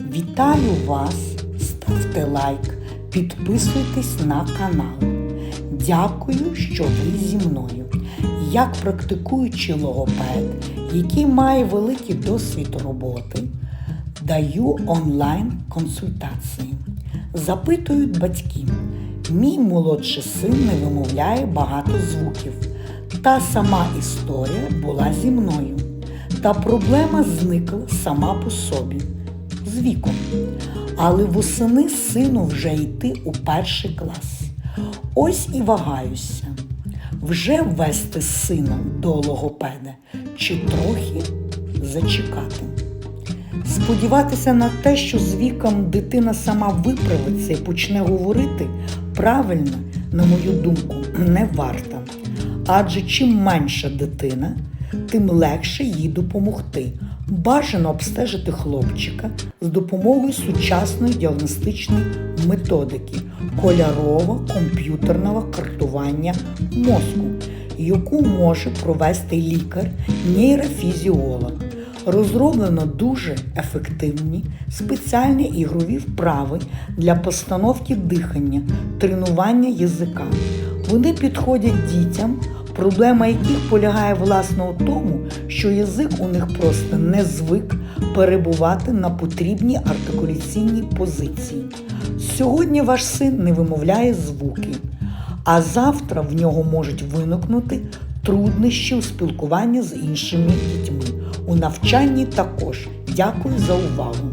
Вітаю вас! Ставте лайк, підписуйтесь на канал. Дякую, що ви зі мною. Як практикуючий логопед, який має великий досвід роботи, даю онлайн консультації. Запитують батьки. Мій молодший син не вимовляє багато звуків. Та сама історія була зі мною. Та проблема зникла сама по собі з віком. Але восени сину вже йти у перший клас. Ось і вагаюся. Вже ввести сина до логопеда чи трохи зачекати. Сподіватися на те, що з віком дитина сама виправиться і почне говорити правильно, на мою думку, не варто. Адже чим менша дитина, тим легше їй допомогти. Бажано обстежити хлопчика з допомогою сучасної діагностичної методики кольорово-комп'ютерного картування мозку, яку може провести лікар-нейрофізіолог. Розроблено дуже ефективні спеціальні ігрові вправи для постановки дихання, тренування язика. Вони підходять дітям, проблема яких полягає власне у тому, що язик у них просто не звик перебувати на потрібній артикуляційній позиції. Сьогодні ваш син не вимовляє звуки, а завтра в нього можуть виникнути труднощі у спілкуванні з іншими дітьми. У навчанні також. Дякую за увагу.